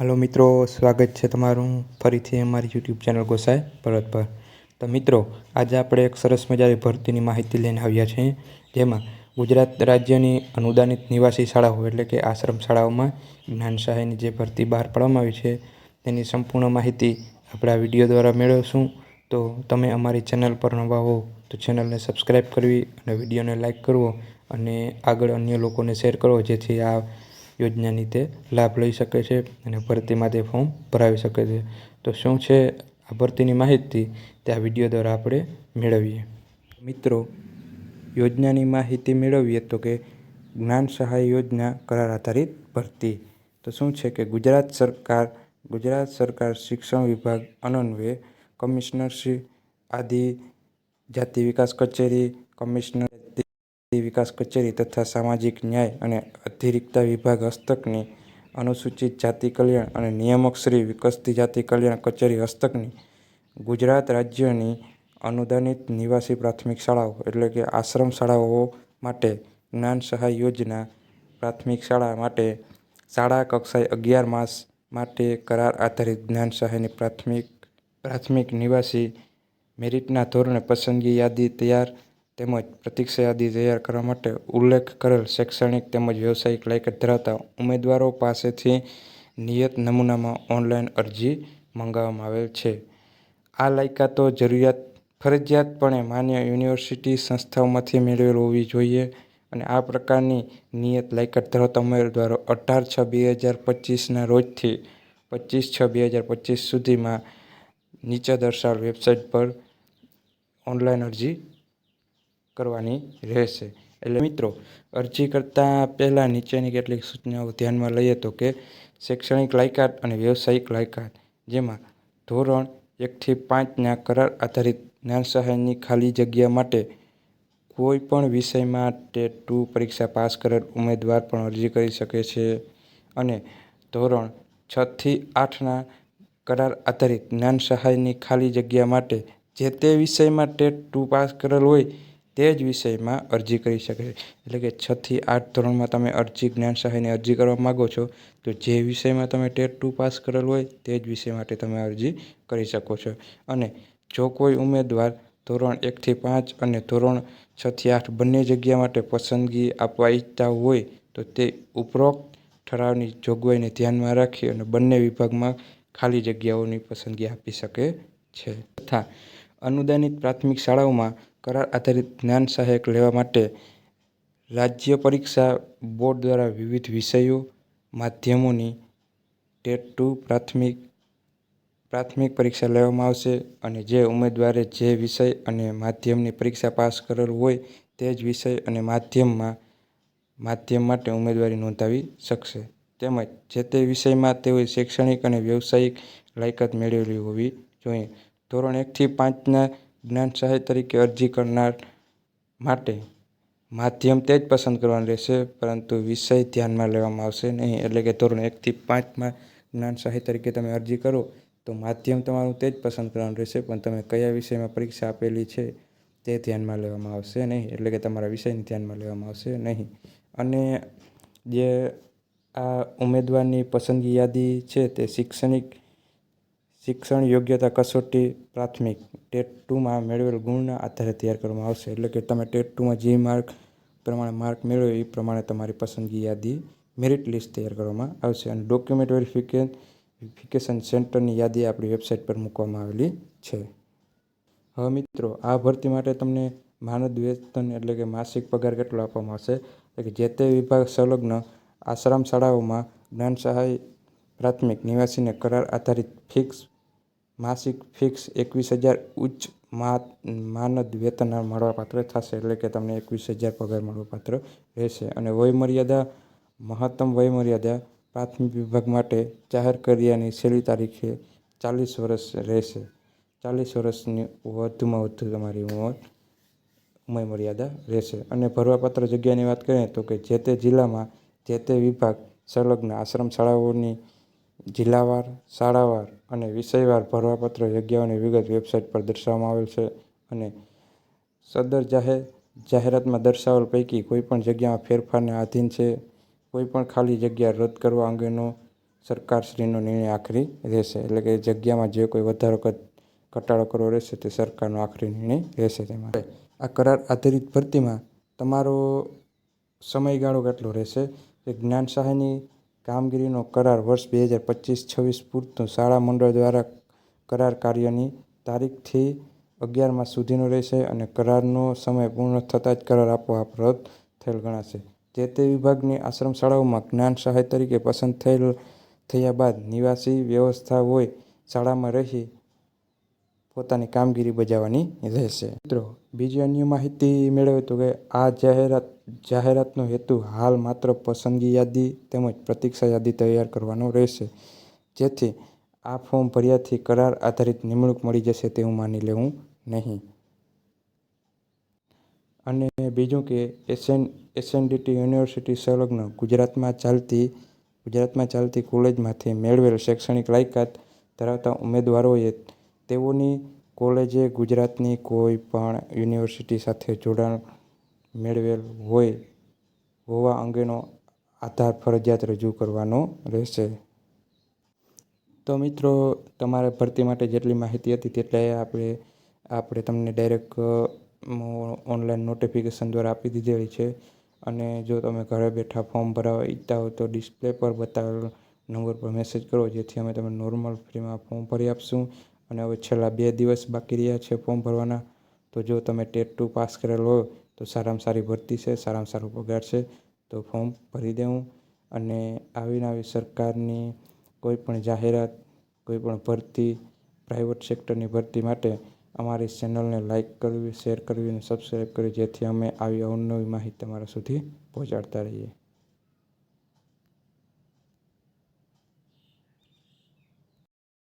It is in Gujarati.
હાલો મિત્રો, સ્વાગત છે તમારું ફરીથી અમારી યુટ્યુબ ચેનલ ગોસાઈ ભરત પર. તો મિત્રો, આજે આપણે એક સરસ મજાની ભરતીની માહિતી લઈને આવ્યા છીએ, જેમાં ગુજરાત રાજ્યની અનુદાનિત નિવાસી શાળાઓ એટલે કે આશ્રમ શાળાઓમાં જ્ઞાન સહાયની જે ભરતી બહાર પાડવામાં આવી છે, તેની સંપૂર્ણ માહિતી આપણે આ વીડિયો દ્વારા મેળવશું. તો તમે અમારી ચેનલ પર નવા હો, તો ચેનલને સબસ્ક્રાઈબ કરવી અને વિડીયોને લાઇક કરવો અને આગળ અન્ય લોકોને શેર કરો જેથી આ યોજનાની તે લાભ લઈ શકે છે અને ભરતીમાં તે ફોર્મ ભરાવી શકે છે. તો શું છે આ ભરતીની માહિતી? તે આ વીડિયો દ્વારા આપણે મેળવીએ. મિત્રો, યોજનાની માહિતી મેળવીએ તો કે જ્ઞાન સહાય યોજના કરાર આધારિત ભરતી. તો શું છે કે ગુજરાત સરકાર ગુજરાત સરકાર શિક્ષણ વિભાગ અનન્વયે કમિશનરશ્રી આદિ જાતિ વિકાસ કચેરી કમિશનર વિકાસ કચેરી તથા સામાજિક ન્યાય અને અધિરિક્તા વિભાગ હસ્તકની અનુસૂચિત જાતિ કલ્યાણ અને નિયામક શ્રી વિકસતી જાતિ કલ્યાણ કચેરી હસ્તકની ગુજરાત રાજ્યની અનુદાનિત નિવાસી પ્રાથમિક શાળાઓ એટલે કે આશ્રમ શાળાઓ માટે જ્ઞાન સહાય યોજના પ્રાથમિક શાળા માટે શાળા કક્ષાએ અગિયાર માસ માટે કરાર આધારિત જ્ઞાન સહાયની પ્રાથમિક પ્રાથમિક નિવાસી મેરિટના ધોરણે પસંદગી યાદી તૈયાર તેમજ પ્રતીક્ષા યાદી તૈયાર કરવા માટે ઉલ્લેખ કરેલ શૈક્ષણિક તેમજ વ્યવસાયિક લાયકાત ધરાવતા ઉમેદવારો પાસેથી નિયત નમૂનામાં ઓનલાઈન અરજી મંગાવવામાં આવેલ છે. આ લાયકાતો જરૂરિયાત, ફરજિયાતપણે માન્ય યુનિવર્સિટી સંસ્થાઓમાંથી મેળવેલ હોવી જોઈએ અને આ પ્રકારની નિયત લાયકાત ધરાવતા ઉમેદવારો અઢાર છ બે હજાર પચીસના રોજથી પચીસ છ બે હજાર પચીસ સુધીમાં નીચે દર્શાવેલ વેબસાઇટ પર ઓનલાઈન અરજી કરવાની રહેશે. એટલે મિત્રો, અરજી કરતાં પહેલાં નીચેની કેટલીક સૂચનાઓ ધ્યાનમાં લઈએ તો કે શૈક્ષણિક લાયકાત અને વ્યવસાયિક લાયકાત, જેમાં ધોરણ એકથી પાંચના કરાર આધારિત જ્ઞાન સહાયની ખાલી જગ્યા માટે કોઈ પણ વિષયમાં ટેટ ટુ પરીક્ષા પાસ કરેલ ઉમેદવાર પણ અરજી કરી શકે છે. અને ધોરણ છથી આઠના કરાર આધારિત જ્ઞાન સહાયની ખાલી જગ્યા માટે જે તે વિષયમાં ટેટ ટુ પાસ કરેલ હોય તે જ વિષયમાં અરજી કરી શકે છે. એટલે કે છથી આઠ ધોરણમાં તમે અરજી, જ્ઞાન સહાયની અરજી કરવા માગો છો, તો જે વિષયમાં તમે ટેટ ટુ પાસ કરેલ હોય, તે જ વિષય માટે તમે અરજી કરી શકો છો. અને જો કોઈ ઉમેદવાર ધોરણ એકથી પાંચ અને ધોરણ છથી આઠ બંને જગ્યા માટે પસંદગી આપવા ઈચ્છતા હોય, તો તે ઉપરોક્ત ઠરાવની જોગવાઈને ધ્યાનમાં રાખી અને બંને વિભાગમાં ખાલી જગ્યાઓની પસંદગી આપી શકે છે. તથા અનુદાનિત પ્રાથમિક શાળાઓમાં કરાર આધારિત જ્ઞાન સહાયક લેવા માટે રાજ્ય પરીક્ષા બોર્ડ દ્વારા વિવિધ વિષયો, માધ્યમોની ટેટ ટુ પ્રાથમિક પ્રાથમિક પરીક્ષા લેવામાં આવશે અને જે ઉમેદવારે જે વિષય અને માધ્યમની પરીક્ષા પાસ કરેલ હોય તે જ વિષય અને માધ્યમમાં, માધ્યમ માટે ઉમેદવારી નોંધાવી શકશે. તેમજ જે તે વિષયમાં તેઓએ શૈક્ષણિક અને વ્યવસાયિક લાયકાત મેળવેલી હોવી જોઈએ. ધોરણ એકથી પાંચના જ્ઞાન સહાય તરીકે અરજી કરનાર માટે માધ્યમ તે જ પસંદ કરવાનું રહેશે, પરંતુ વિષય ધ્યાનમાં લેવામાં આવશે નહીં. એટલે કે ધોરણ એકથી પાંચમાં જ્ઞાન સહાય તરીકે તમે અરજી કરો, તો માધ્યમ તમારું તે જ પસંદ કરવાનું રહેશે, પણ તમે કયા વિષયમાં પરીક્ષા આપેલી છે તે ધ્યાનમાં લેવામાં આવશે નહીં. એટલે કે તમારા વિષયને ધ્યાનમાં લેવામાં આવશે નહીં. અને જે આ ઉમેદવારની પસંદગી યાદી છે તે શૈક્ષણિક શિક્ષણ યોગ્યતા કસોટી પ્રાથમિક ટેટ ટુમાં મેળવેલ ગુણના આધારે તૈયાર કરવામાં આવશે. એટલે કે તમે ટેટ ટુમાં જે માર્ક પ્રમાણે માર્ક મેળવે એ પ્રમાણે તમારી પસંદગી યાદી મેરિટ લિસ્ટ તૈયાર કરવામાં આવશે. અને ડોક્યુમેન્ટ વેરિફિકેશન સેન્ટરની યાદી આપણી વેબસાઇટ પર મૂકવામાં આવેલી છે. હવે મિત્રો, આ ભરતી માટે તમને માનદ વેતન એટલે કે માસિક પગાર કેટલો આપવામાં આવશે? એટલે કે જે તે વિભાગ સંલગ્ન આશ્રમ શાળાઓમાં જ્ઞાન સહાય પ્રાથમિક નિવાસીને કરાર આધારિત ફિક્સ માસિક ફિક્સ એકવીસ હજાર ઉચ્ચ માનદ વેતન મળવાપાત્ર થશે એટલે કે તમને એકવીસ હજાર પગાર મળવાપાત્ર રહેશે. અને વયમર્યાદા, મહત્તમ વયમર્યાદા પ્રાથમિક વિભાગ માટે જાહેર કર્યાની છેલ્લી તારીખે ચાલીસ વર્ષ રહેશે. ચાલીસ વર્ષની વધુમાં વધુ તમારી ઉંમર ઉંમર રહેશે. અને ભરવાપાત્ર જગ્યાની વાત કરીએ તો કે જે તે જિલ્લામાં જે તે વિભાગ સંલગ્ન આશ્રમ શાળાઓની જિલ્લાવાર, શાળાવાર અને વિષયવાર ભરવાપત્ર જગ્યાઓની વિગત વેબસાઇટ પર દર્શાવવામાં આવેલ છે અને સદર જાહેર જાહેરાતમાં દર્શાવેલ પૈકી કોઈપણ જગ્યામાં ફેરફારને આધીન છે. કોઈપણ ખાલી જગ્યા રદ કરવા અંગેનો સરકારશ્રીનો નિર્ણય આખરી રહેશે. એટલે કે જગ્યામાં જે કોઈ વધારો ઘટાડો કરવો રહેશે તે સરકારનો આખરી નિર્ણય રહેશે તેમાં. આ કરાર આધારિત ભરતીમાં તમારો સમયગાળો કેટલો રહેશે? જ્ઞાન સહાયની કામગીરીનો કરાર વર્ષ બે હજાર પચીસ છવ્વીસ પૂરતું શાળા મંડળ દ્વારા કરાર કાર્યની તારીખથી અગિયાર માસ સુધીનો રહેશે અને કરારનો સમય પૂર્ણ થતાં જ કરાર આપોઆપ રદ થયેલ ગણાશે. જે તે વિભાગની આશ્રમ શાળાઓમાં જ્ઞાન સહાય તરીકે પસંદ થયેલ થયા બાદ નિવાસી વ્યવસ્થા હોય, શાળામાં રહી પોતાની કામગીરી બજાવવાની રહેશે. મિત્રો, બીજી અન્ય માહિતી મેળવે તો કે આ જાહેરાત, જાહેરાતનો હેતુ હાલ માત્ર પસંદગી યાદી તેમજ પ્રતીક્ષા યાદી તૈયાર કરવાનો રહેશે. જેથી આ ફોર્મ ભર્યાથી કરાર આધારિત નિમણૂક મળી જશે તેવું માની લેવું નહીં. અને બીજું કે એસએન, એસએનડીટી યુનિવર્સિટી સંલગ્ન ગુજરાતમાં ચાલતી ગુજરાતમાં ચાલતી કોલેજમાંથી મેળવેલ શૈક્ષણિક લાયકાત ધરાવતા ઉમેદવારોએ તેઓની કોલેજે ગુજરાતની કોઈ પણ યુનિવર્સિટી સાથે જોડાણ મેળવેલ હોય હોવા અંગેનો આધાર ફરજિયાત રજૂ કરવાનો રહેશે. તો મિત્રો, તમારે ભરતી માટે જેટલી માહિતી હતી તેટલા આપણે આપણે તમને ડાયરેક્ટ ઓનલાઈન નોટિફિકેશન દ્વારા આપી દીધેલી છે. અને જો તમે ઘરે બેઠા ફોર્મ ભરાવવા ઈચ્છતા હો તો ડિસ્પ્લે પર બતાવેલ નંબર પર મેસેજ કરો, જેથી અમે તમને નોર્મલ ફ્રીમાં ફોર્મ ભરી આપશું. અને હવે છેલ્લા બે દિવસ બાકી રહ્યા છે ફોર્મ ભરવાના. તો જો તમે ટેટ ટુ પાસ કરેલ હોય તો સારામાં સારી ભરતી છે, સારામાં સારો પગાર છે. તો ફોર્મ ભરી દેવું અને આવીને આવી સરકારની કોઈ પણ જાહેરાત, કોઈ પણ ભરતી પ્રાઇવેટ સેક્ટરની ભરતી માટે અમારી ચેનલને લાઇક કરવી શેર કરવી અને સબસ્ક્રાઈબ કરવી જેથી અમે આવી અવનવી માહિતી તમારા સુધી પહોંચાડતા રહીએ.